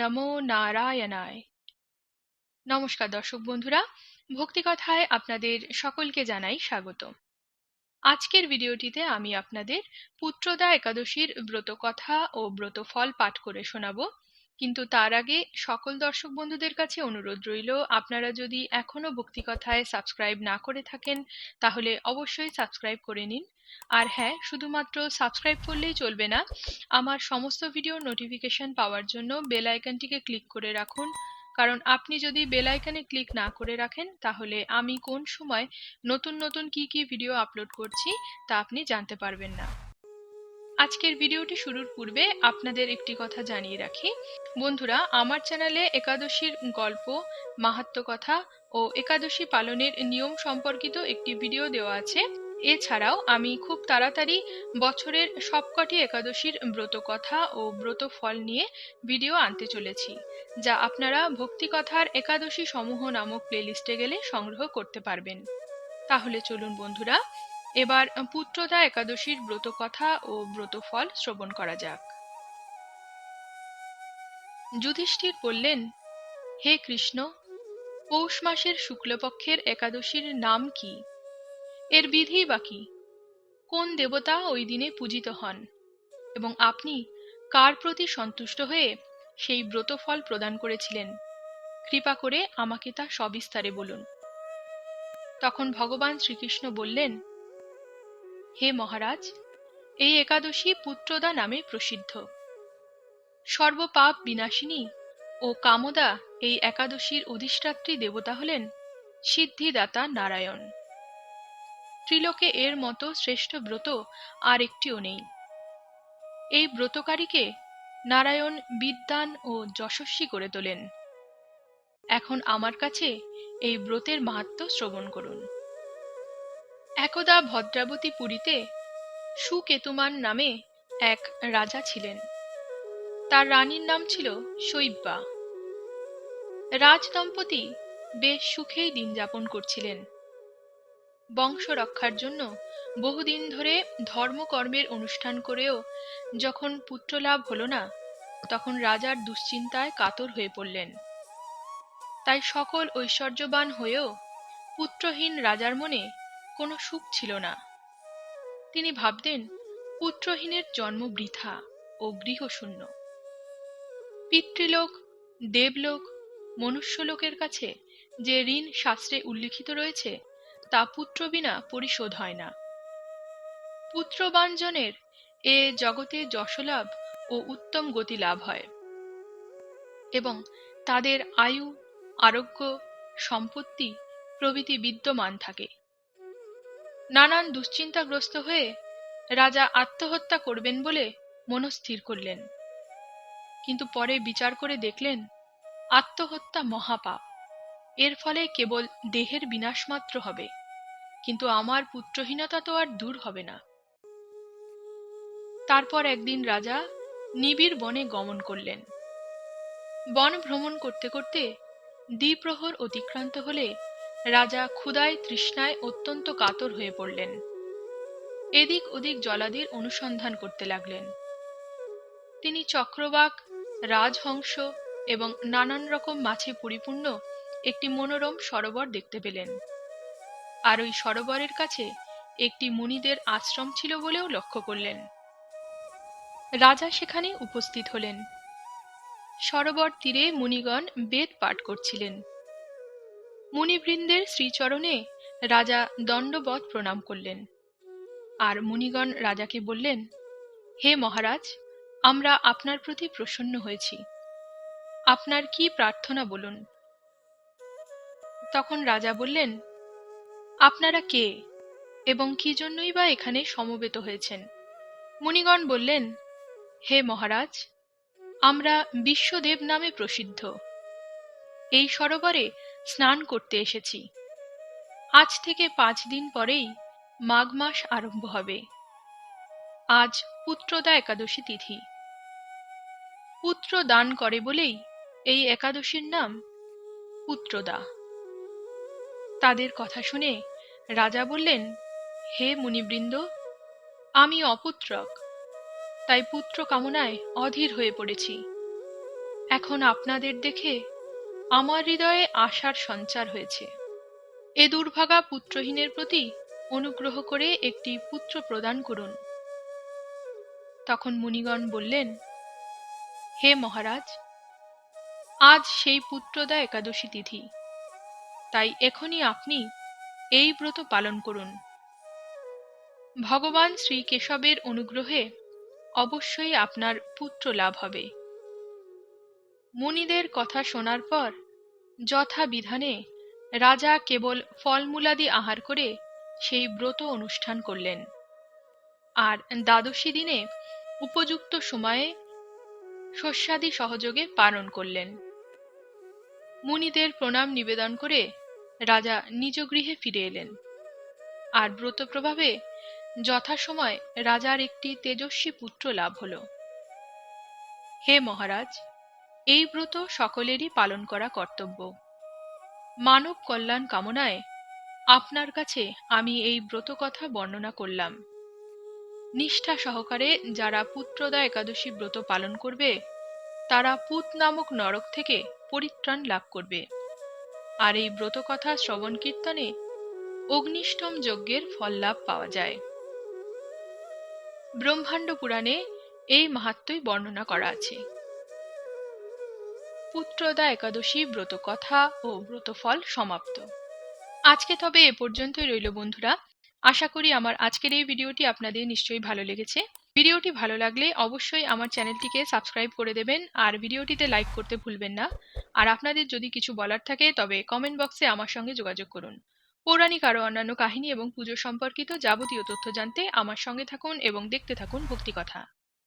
নমো নারায়ণায়। নমস্কার দর্শক বন্ধুরা ভক্তিকথায় আপনাদের সকলকে জানাই স্বাগত আজকের ভিডিওটিতে আমি আপনাদের পুত্রদা একাদশীর ব্রত কথা ও ব্রত ফল পাঠ করে শোনাবো। কিন্তু তার আগে সকল দর্শক বন্ধুদের কাছে অনুরোধ রইল, আপনারা যদি এখনও ভক্তিকথায় সাবস্ক্রাইব না করে থাকেন, তাহলে অবশ্যই সাবস্ক্রাইব করে নিন। আর হ্যাঁ শুধুমাত্র সাবস্ক্রাইব করলেই চলবে না, আমার সমস্ত ভিডিও নোটিফিকেশন পাওয়ার জন্য বেল আইকনটিকে ক্লিক করে রাখুন। কারণ আপনি যদি বেল আইকনে ক্লিক না করে রাখেন, তাহলে আমি কোন সময় নতুন নতুন কি কি ভিডিও আপলোড করছি, তা আপনি জানতে পারবেন না। আজকের ভিডিওটি শুরুর পূর্বে আপনাদের একটি কথা জানিয়ে রাখি। বন্ধুরা, আমার চ্যানেলে একাদশীর গল্প, মাহাত্ম কথা ও একাদশী পালনের নিয়ম সম্পর্কিত একটি ভিডিও দেওয়া আছে। এছাড়াও আমি খুব তাড়াতাড়ি বছরের সবকটি একাদশীর ব্রত কথা ও ব্রত ফল নিয়ে ভিডিও আনতে চলেছি, যা আপনারা ভক্তিকথার একাদশী সমূহ নামক প্লেলিস্টে গেলে সংগ্রহ করতে পারবেন। তাহলে চলুন বন্ধুরা এবার পুত্রদা একাদশীর ব্রত কথা ও ব্রত ফল শ্রবণ করা যাক। যুধিষ্ঠির বললেন, হে কৃষ্ণ, পৌষ মাসের শুক্লপক্ষের একাদশীর নাম কি? এর বিধি বা কি? কোন দেবতা ওই দিনে পূজিত হন? এবং আপনি কার প্রতি সন্তুষ্ট হয়ে সেই ব্রতফল প্রদান করেছিলেন? কৃপা করে আমাকে তা সবিস্তারে বলুন। তখন ভগবান শ্রীকৃষ্ণ বললেন হে মহারাজ, এই একাদশী পুত্রদা নামে প্রসিদ্ধ। সর্বপাপ বিনাশিনী ও কামদা এই একাদশীর অধিষ্ঠাত্রী দেবতা হলেন সিদ্ধিদাতা নারায়ণ। ত্রিলোকে এর মতো শ্রেষ্ঠ ব্রত আর একটিও নেই। এই ব্রতকারীকে নারায়ণ বিদ্যান ও যশস্বী করে তোলেন। এখন আমার কাছে এই ব্রতের মাহাত্ম শ্রবণ করুন। একদা ভদ্রাবতী পুরীতে সুকেতুমান নামে এক রাজা ছিলেন। তার রানীর নাম ছিল শৈব্যা। রাজ দম্পতি বেশ সুখেই দিন যাপন করছিলেন। বংশ রক্ষার জন্য বহুদিন ধরে ধর্মকর্মের অনুষ্ঠান করেও যখন পুত্রলাভ হল না, তখন রাজার দুশ্চিন্তায় কাতর হয়ে পড়লেন। তাই সকল ঐশ্বর্যবান হয়েও পুত্রহীন রাজার মনে কোনো সুখ ছিল না। তিনি ভাবতেন, পুত্রহীনের জন্ম বৃথা ও গৃহশূন্য। পিতৃলোক, দেবলোক, মনুষ্যলোকের কাছে যে ঋণ শাস্ত্রে উল্লিখিত রয়েছে, তা পুত্র বিনা পরিশোধ হয় না। পুত্রবাঞ্জনের এ জগতে যশলাভ ও উত্তম গতি লাভ হয় এবং তাদের আয়ু, আরোগ্য, সম্পত্তি প্রভৃতি বিদ্যমান থাকে। নানান দুশ্চিন্তাগ্রস্ত হয়ে রাজা আত্মহত্যা করবেন বলে মনস্থির করলেন। কিন্তু পরে বিচার করে দেখলেন, আত্মহত্যা মহাপাপ। এর ফলে কেবল দেহের বিনাশ মাত্র হবে, কিন্তু আমার পুত্রহীনতা তো আর দূর হবে না। তারপর একদিন রাজা নিবিড় বনে গমন করলেন। বন ভ্রমণ করতে করতে দ্বিপ্রহর অতিক্রান্ত হলে রাজা ক্ষুদায় তৃষ্ণায় অত্যন্ত কাতর হয়ে পড়লেন। এদিক ওদিক জলাদির অনুসন্ধান করতে লাগলেন। তিনি চক্রবাক, রাজহংস এবং নানান রকম মাছে পরিপূর্ণ একটি মনোরম সরোবর দেখতে পেলেন। আর ওই সরোবরের কাছে একটি মুনিদের আশ্রম ছিল বলেও লক্ষ্য করলেন। রাজা সেখানে উপস্থিত হলেন। সরোবর তীরে মুনিগণ বেদ পাঠ করছিলেন। মুনিবৃন্দের শ্রীচরণে রাজা দণ্ডবধ প্রণাম করলেন। আর মুনিগণ রাজাকে বললেন, হে মহারাজ, আমরা আপনার প্রতি প্রসন্ন হয়েছি। আপনার কি প্রার্থনা বলুন? তখন রাজা বললেন, আপনারা কে এবং কি জন্যই বা এখানে সমবেত হয়েছেন? মুনিগণ বললেন, হে মহারাজ, আমরা বিশ্বদেব নামে প্রসিদ্ধ। এই সরোবরে স্নান করতে এসেছি। আজ থেকে পাঁচ দিন পরেই মাঘ মাস আরম্ভ হবে। আজ পুত্রদা একাদশী তিথি। পুত্র দান করে বলেই এই একাদশীর নাম পুত্রদা। তাদের কথা শুনে রাজা বললেন, হে মুনিবৃন্দ, আমি অপুত্রক, তাই পুত্র কামনায় অধীর হয়ে পড়েছি। এখন আপনাদের দেখে আমার হৃদয়ে আশার সঞ্চার হয়েছে। এ দুর্ভাগা পুত্রহীনের প্রতি অনুগ্রহ করে একটি পুত্র প্রদান করুন। তখন মুনিগণ বললেন, হে মহারাজ, আজ সেই পুত্রদা একাদশী তিথি। তাই এখনই আপনি এই ব্রত পালন করুন। ভগবান শ্রী কেশবের অনুগ্রহে অবশ্যই আপনার পুত্র লাভ হবে। মুনিদের কথা শোনার পর যথাবিধানে রাজা কেবল ফলমূলাদি আহার করে সেই ব্রত অনুষ্ঠান করলেন। আর দ্বাদশী দিনে উপযুক্ত সময়ে শস্যাদি সহযোগে পালন করলেন। মুনিদের প্রণাম নিবেদন করে রাজা নিজ গৃহে ফিরে এলেন। আর ব্রত প্রভাবে যথাসময় রাজার একটি তেজস্বী পুত্র লাভ হল। হে মহারাজ এই ব্রত সকলেরই পালন করা কর্তব্য। মানব কল্যাণ কামনায় আপনার কাছে আমি এই ব্রত কথা বর্ণনা করলাম। নিষ্ঠা সহকারে যারা পুত্রদা একাদশী ব্রত পালন করবে, তারা পুত নামক নরক থেকে পরিত্রাণ লাভ করবে। আর এই ব্রত কথা শ্রবণ কীর্তনে অগ্নিষ্টম যজ্ঞের ফল লাভ পাওয়া যায়। ব্রহ্মাণ্ড পুরাণে এই মাহাত্মই বর্ণনা করা আছে। পুত্রদা একাদশী ব্রত কথা ও ব্রতফল সমাপ্ত। আজকে তবে এ পর্যন্তই রইল বন্ধুরা। আশা করি আমার আজকের এই ভিডিওটি আপনাদের নিশ্চয়ই ভালো লেগেছে। ভিডিওটি ভালো লাগলে অবশ্যই আমার চ্যানেলটিকে সাবস্ক্রাইব করে দেবেন আর ভিডিওটিতে লাইক করতে ভুলবেন না। আর আপনাদের যদি কিছু বলার থাকে তবে কমেন্ট বক্সে আমার সঙ্গে যোগাযোগ করুন। পৌরাণিক আরও অন্যান্য কাহিনী এবং পুজো সম্পর্কিত যাবতীয় তথ্য জানতে আমার সঙ্গে থাকুন এবং দেখতে থাকুন ভক্তিকথা।